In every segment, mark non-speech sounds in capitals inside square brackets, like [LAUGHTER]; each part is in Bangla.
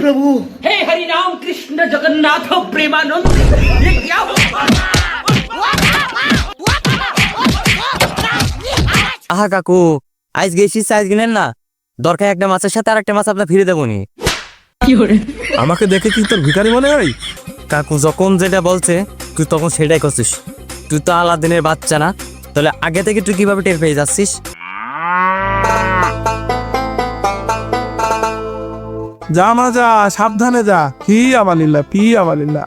प्रभु हे हरि राम कृष्ण जगन्नाथ प्रेमानंद ये क्या हुआ? আহা কাকু আজ গেছি সাইজ কিনেন না দরকার একটা মাছের সাথে আর একটা মাছ আপনার ফিরে দেবো নি আমাকে দেখে কি তোর ভিখারি মনে হয় কাকু যখন যেটা বলছে তুই তখন সেটাই করছিস তুই তো আলাদিনের বাচ্চা না তাহলে আগে থেকে তুই কিভাবে টের পেয়ে যাচ্ছিস যা মা, যা, সাবধানে যা। কি আমালিল্লা কি আমালিল্লা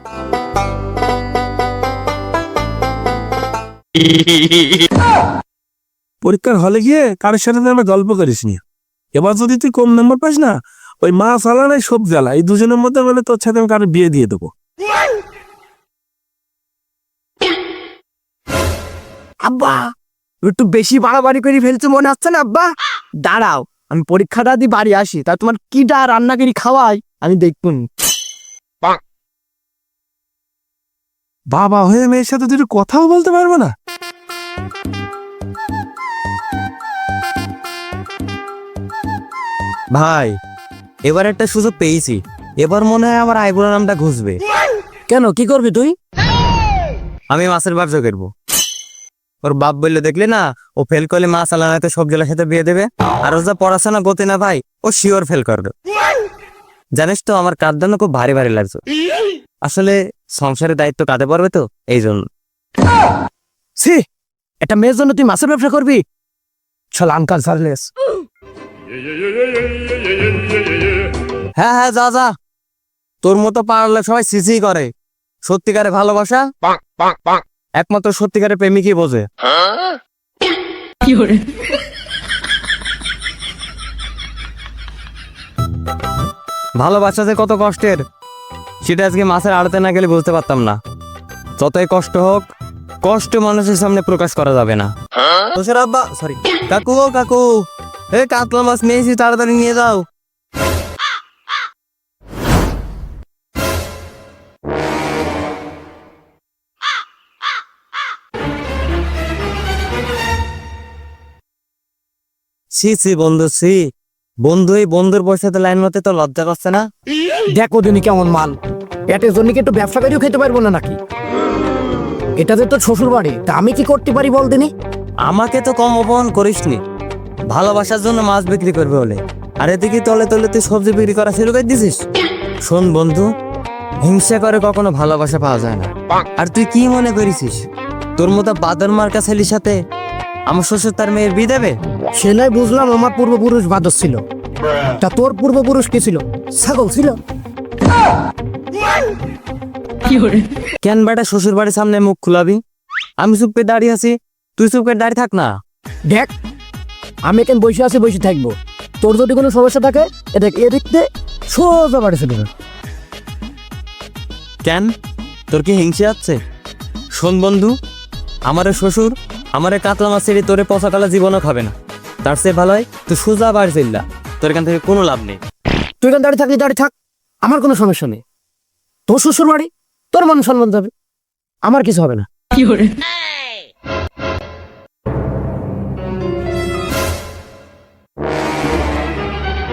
পরীক্ষার হলে গিয়ে কারোর সাথে যেন গল্প করিস নি। এবার যদি তুই কম নম্বর পাস না, ওই মা সালা নাই, সব জ্বালা। এই দুজনের মধ্যে বলে তোর সাথে আমি কারও বিয়ে দিয়ে দেবো। আব্বা, একটু বেশি বাড়াবাড়ি করে ফেলছো মনে হচ্ছে না, আব্বা? দাঁড়াও। আমি পরীক্ষাটা দিয়ে বাড়ি আসি তা তোমার কিটা রান্না করি খাওয়াই? আমি দেখবুন বাবা হয়ে মেয়ের সাথে তুই একটু কথাও বলতে পারব না? ভাই এবার একটা সুযোগ পেয়েছি। এবার মনে হয় আমার আইবুড়া নামটা ঘুষবে। কেন কি করবি তুই? আমি মাছের ব্যবসা করব। ওর বাপ বললে, দেখলে না, ও ফেল করলে মাছ আলানাতে সব জেলার সাথে বিয়ে দেবে। আর ও যা পড়াশোনা গতি না ভাই, ও শিওর ফেল করবে। জানিস তো, আমার কার জন্য খুব ভারী ভারী লাগছে। আসলে সংসারের দায়িত্ব কাঁধে পড়বে তো, এই জন্য। সি একটা মেয়ের জন্য তুই মাছের ব্যবসা করবি? চল আঙ্কাল সারলেস হ্যাঁ হ্যাঁ যা যা। তোর মতো পারলে সবাই সিসি করে। সত্যিকারে ভালোবাসা। একমাত্র সত্যিকারের প্রেমিকই বোঝে। ভালোবাসা যে কত কষ্টের সেটা আজকে মাছের আড়তে না গেলে বুঝতে পারতাম না। যতই কষ্ট হোক কষ্ট মানুষের সামনে প্রকাশ করা যাবে না। সরি কাকু কাকু এ কাতলা মাছ নিয়েছি তাড়াতাড়ি নিয়ে যাও। সি সি বন্ধু সি বন্ধু এই বন্ধুর পয়সাতে লাইন মতে তো লজ্জা করছে না? দেখো দিনই কেমন মাল। পেটের জন্য কি একটু ব্যবসা করেও খেতে পারব না নাকি? এটা যে তোর শ্বশুর বাড়ি তা আমি কি করতে পারি বল দিনি? আমাকে তো কম অপমান করিসনি। ভালোবাসার জন্য মাছ বিক্রি করবে বলে। আর এদিকে তলে তলে তুই সবজি বিক্রি করা শুরু করে দিছিস। শোন বন্ধু হিংসা করে কখনো ভালোবাসা পাওয়া যায় না। আর তুই কি মনে করিস তোর মতো বাদর মার্কা ছেলের সাথে আমার শ্বশুর তার মেয়ের বিয়ে দেবে? সে নয় বুঝলাম আমার পূর্বপুরুষ বাদর ছিল। তা তোর পূর্বপুরুষ কি ছিল? ছাগল ছিল। কেন বেটা শ্বশুর বাড়ির সামনে মুখ খুলাবি? আমি চুপকে দাঁড়িয়ে আছি তুই চুপকে দাঁড়িয়ে থাক না। দেখ আমি এখানে বসে আছি বসে থাকব। তোর যদি কোনো সমস্যা থাকে এটা এদিক দিয়ে সোজা বাড়ি চলে যাবে। কেন? তোর কি হিংসে আছে? শোন বন্ধু আমারে শ্বশুর আমারে কাতলা মাছের তোরে পচাকালা জীবনও খাবে না। তার চেয়ে ভালো হয় তুই সোজা বাড়ি চিল্লা তোর এখান থেকে কোনো লাভ নেই। তুই এখান দাঁড়িয়ে থাকলি দাঁড়িয়ে থাক। আমার কোনো সমস্যা নেই। তোর শ্বশুর বাড়ি তোর মন সম্মান যাবে। আমার কিছু হবে না।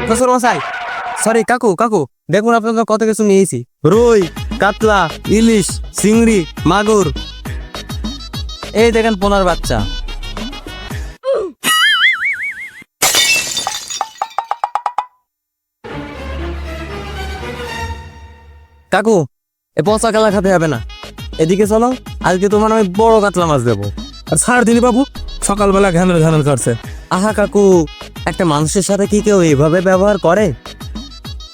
শ্বশুর মশাই সরি কাকু কাকু দেখুন আপনাদের কত কিছু নিয়েছি। রুই কাতলা ইলিশ চিংড়ি মাগুর এই দেখেন পোনার বাচ্চা। কাকু, এ পচা কালা খেতে হবে না। এদিকে চলো, আজকে তোমার আমি বড় কাতলা মাছ দেবো। আর ছাড় দিলি বাবু, সকালবেলা ঘ্যানের ঘ্যানের করছে। আহা কাকু, একটা মানুষের সাথে কি কেউ এইভাবে ব্যবহার করে?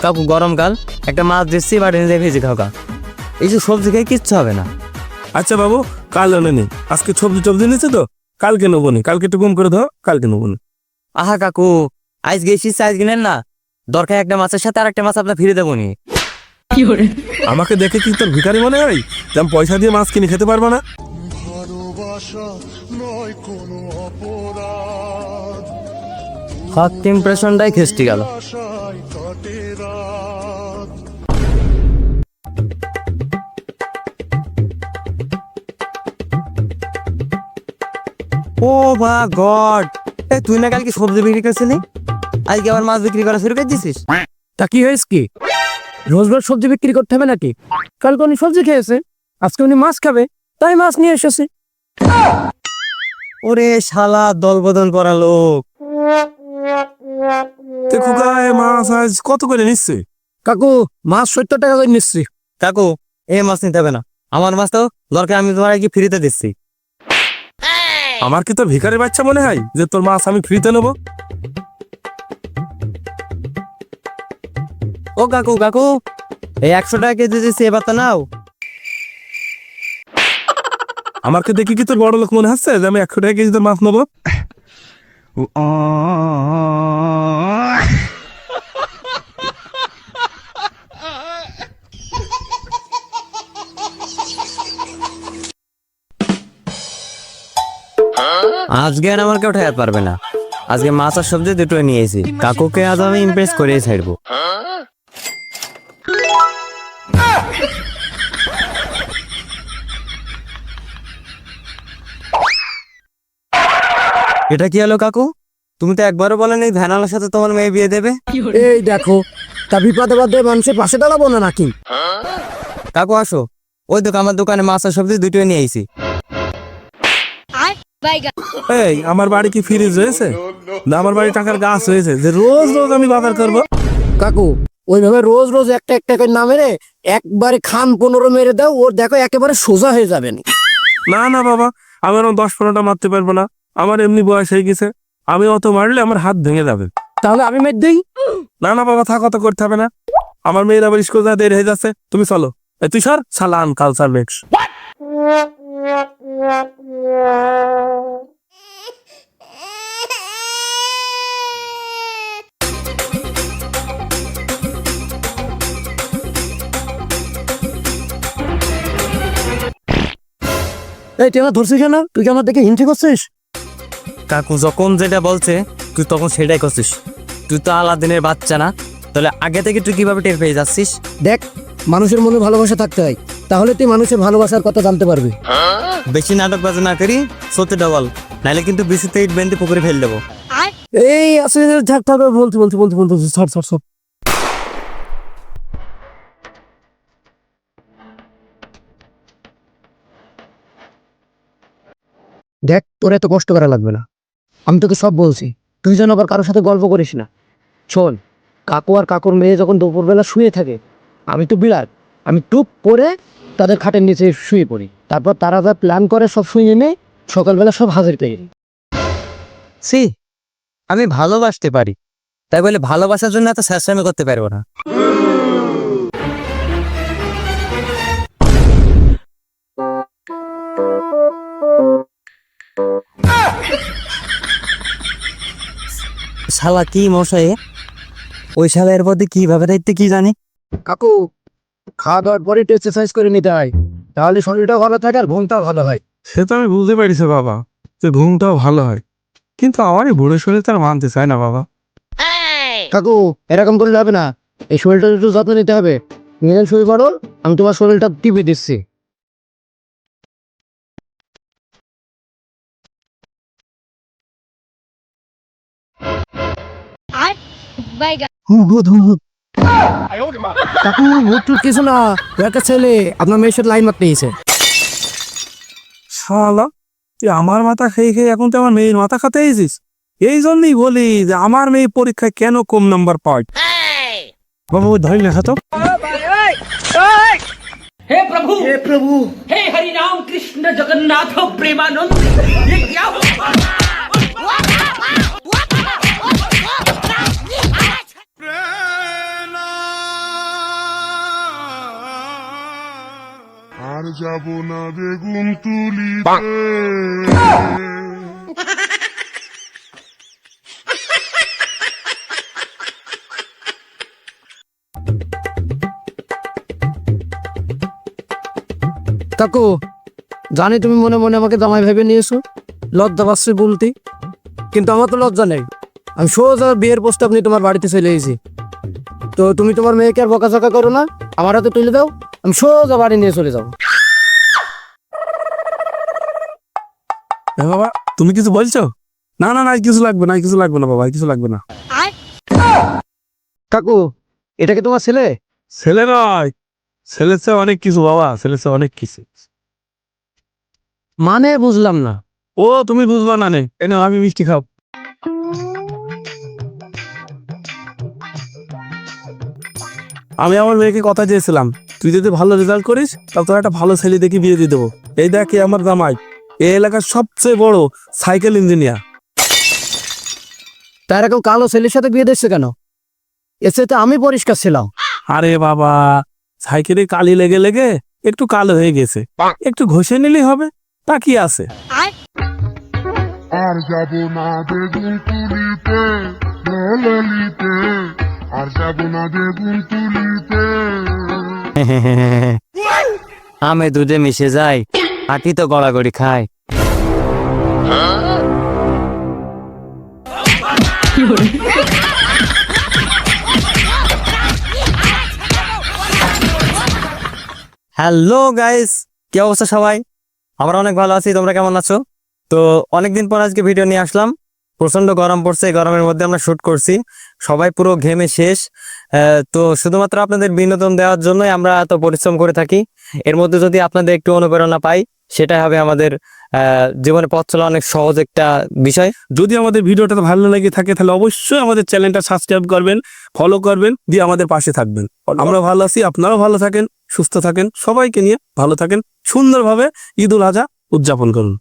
কাকু, গরমকাল, একটা মাছ দিচ্ছি বাড়ি নিয়ে ভেজে খাও এই যে সবজি খেয়ে কিচ্ছু হবে না। আচ্ছা বাবু কাল এনে নি আজকে সবজি টবজি নিচ্ছে তো? কালকে নেব নি। কালকে একটু কম করে দাও কালকে নেব নি। আহা কাকু আজ গেছি সাইজ কিনেন না? দরকার একটা মাছের সাথে আর একটা মাছ আপনার ফিরে দেবো নি। আমাকে দেখে কি তোর ভিখারি মনে হয়? যে আমি পয়সা দিয়ে মাছ কিনে খেতে পারব না? ফার্স্ট ইমপ্রেশনটাই খেস্টি গেল। ও মা গড। এ তুই না কালকে সবজি বিক্রি করছিলি? আজকে আবার মাছ বিক্রি করা শুরু করে দিছিস? তা কি হয়েছে কি? রোজ রোজ সবজি বিক্রি করতে হবে নাকি? কালকে উনি সবজি খেয়েছে আজকে উনি মাছ খাবে তাই মাছ নিয়ে এসেছে। ওরে শালা দল বদল করা লোক। তে খোকা মাছ আজ কত করে নিচ্ছে? কাকু মাছ সত্তর টাকা করে নিচ্ছি। কাকু এ মাছ নিতে হবে না। আমার মাছ তো দরকার আমি তোমার কি ফ্রিতে দিচ্ছি। আমার কি তো ভিখারির বাচ্চা মনে হয় যে তোর মাছ আমি ফ্রিতে নেব? ও কাকু কাকু এই একশো টাকা কেজি দিচ্ছি এবার তো নাও। আমাকে দেখি কি তোর বড় লোক মনে হচ্ছে যে আমি একশো টাকা কেজি তোর মাছ নেব? আজকে আর আমার কেউ ঠেকাতে পারবে না। আজকে মাছ আর সবজি দুটোই নিয়েছি কাকুকে আজ আমি ইমপ্রেস করেই ছাড়বো। এটা কি হলো কাকু? তুমি তো একবারও বলেন এই ভ্যানালার সাথে তোমার মেয়ে বিয়ে দেবে। এই দেখো তা বিপদে বাদে মানুষের পাশে দাঁড়াবো না নাকি? কাকু আসো। ওই দোকান আমার দোকানে মাছ আর সবজি দুটোই নিয়ে আইছি এই আমার বাড়ি কি ফ্রিজ হয়েছে? না আমার বাড়ি টাকার গাছ হয়েছে। যে রোজ রোজ আমি বাজার করব। কাকু ওইভাবে রোজ রোজ একটা একটা করে না মেরে একবারে খান পনেরো মেরে দাও ওর দেখো একেবারে সোজা হয়ে যাবেন না না বাবা আমি এরকম দশ পনেরোটা মারতে পারব না। আমার এমনি বয়স হয়ে গেছে। আমি অত মারলে আমার হাত ভেঙে যাবে। তাহলে আমি মেরে দিই? না না বাবা থাক অত করতে হবে না। আমার মেয়ের আবার স্কুল যা দেরি হয়ে যাচ্ছে। তুমি চলো। এই তুই সর। সালান কালচার বেক্স এই তুই আমার ধরছিস কেন? তুই কি আমার দেখে হিংসে করছিস? কাকু যখন যেটা বলছে তুই তখন সেটাই করছিস। তুই তো আলাদিনের বাচ্চা না তাহলে আগে থেকে তুই কীভাবে টের পেয়ে যাচ্ছিস? দেখ মানুষের মনে ভালোবাসা থাকতে হয়। তাহলে তুই মানুষের ভালোবাসার কথা জানতে পারবি। বেশি নাটক বাজে না করি সত্যিটা বল নাহলে কিন্তু বিসিতে ইট বেঁধে পুকুরে ফেল দেবো। এই আসলে থাক থাক বলতে বলতে বলতে বলতে সর সর সর। দেখ তোর এত কষ্ট করা লাগবে না। আমি তোকে সব বলছি। তুই যেন আবার কারোর সাথে গল্প করিস না। শোন কাকু আর কাকুর মেয়ে যখন দুপুরবেলা শুয়ে থাকে আমি তো বিরাট আমি টুপ পরে তাদের খাটের নিচে শুয়ে পড়ি। তারপর তারা যা প্ল্যান করে সব শুয়ে এনে সকালবেলা সব হাজির পেয়ে যাই। সি আমি ভালোবাসতে পারি। তাই বলে ভালোবাসার জন্য এত স্যাসরামি করতে পারব না। শালা কি মশাই? ওই শালা এর মধ্যে কীভাবে দায়িত্ব কি জানি? কাকু খাওয়া দাওয়ার পরে একটু এক্সারসাইজ করে নিতে হয়। তাহলে শরীরটাও ভালো থাকে আর ঘুমটাও ভালো হয়। সে তো আমি বুঝতে পারিছি বাবা যে ঘুমটাও ভালো হয়। কিন্তু আমারই বুড়ো শরীর তার মানতে চায় না বাবা। কাকু এরকম করলে হবে না। এই শরীরটা একটু যত্ন নিতে হবে। নিজের শুয়ে পড়ো আমি তোমার শরীরটা টিপে দিচ্ছি। কাকু ভূত টুত কিছু না ও একটা ছেলে আপনার মেয়ের সাথে লাইন মারতে গেছে শালা তুই আমার মাথা খেয়ে খেয়ে এখন তুই আমার মেয়ের মাথা খাতে এসেছিস এই জন্যই বলি যে আমার মেয়ে পরীক্ষায় কেন কম নাম্বার পায় বাবা ওই ধরে লেখা তো हे प्रभु हे प्रभु हे हरि राम कृष्ण जगन्नाथ प्रेमानंद ये क्या हुआ যাব না বেগুন তুলিতে। কাকু জানি তুমি মনে মনে আমাকে জামাই ভেবে নিয়েছো লজ্জা পাচ্ছে বলতে কিন্তু আমার তো লজ্জা নেই। আমি সোজা বিয়ের প্রস্তাব নিয়ে তোমার বাড়িতে চলে এসেছি। তো তুমি তোমার মেয়েকে আর বকাঝকা করো না আমার হাতে তুলে দাও আমি সোজা বাড়ি নিয়ে চলে যাব। বাবা তুমি কিছু বলছো? না না না কিছু লাগবে না কিছু লাগবে না বাবা কিছু লাগবে না। কাকু এটা কি তোমার ছেলে? ছেলে নয় ছেলের চেয়ে অনেক কিছু বাবা চেয়ে অনেক কিছু। মানে বুঝলাম না। ও তুমি বুঝবা না নে এনে আমি মিষ্টি খাও আমি আমার মেয়েকে কথা দিয়েছিলাম তুই যদি ভালো রেজাল্ট করিস তাহলে তোর একটা ভালো ছেলে দেখে বিয়ে দিয়ে দেবো। এই দেখ আমার জামাই। এই এলাকার সবচেয়ে বড় সাইকেল ইঞ্জিনিয়ার। তার এরকম কালো ছেলের সাথে বিয়ে দিচ্ছে কেন? এসে তো আমি পরিষ্কার ছিলাম। আরে বাবা সাইকেলে কালি লেগে লেগে একটু কালো হয়ে গেছে। একটু ঘষে নিলেই হবে তা কি আছে? আর? যাব না বেগুন তুলিতে ললিতে আর যাব না বেগুন তুলিতে। [LAUGHS] আমে দুধে মিশে যায় হাঁটি তো গড়াগড়ি খায়। হ্যালো গাইস, কি অবস্থা সবাই? আমরা অনেক ভালো আছি, তোমরা কেমন আছো? তো অনেকদিন পর আজকে ভিডিও নিয়ে আসলাম। প্রচণ্ড গরম পড়ছে গরমের মধ্যে আমরা শুট করছি। সবাই পুরো ঘেমে শেষ। তো শুধুমাত্র আপনাদের বিনোদন দেওয়ার জন্যই আমরা এত পরিশ্রম করে থাকি। এর মধ্যে যদি আপনাদের একটু অনুপ্রেরণা পাই সেটাই হবে আমাদের জীবনে পথ চলা অনেক সহজ একটা বিষয়। যদি আমাদের ভিডিওটা ভালো লাগে থাকে, তাহলে অবশ্যই আমাদের চ্যানেলটা সাবস্ক্রাইব করবেন ফলো করবেন, দিয়ে আমাদের পাশে থাকবেন। আমরা ভালো আছি, আপনারাও ভালো থাকেন, সুস্থ থাকেন, সবাইকে নিয়ে ভালো থাকেন, সুন্দরভাবে ঈদ উল আজহা উদযাপন করুন।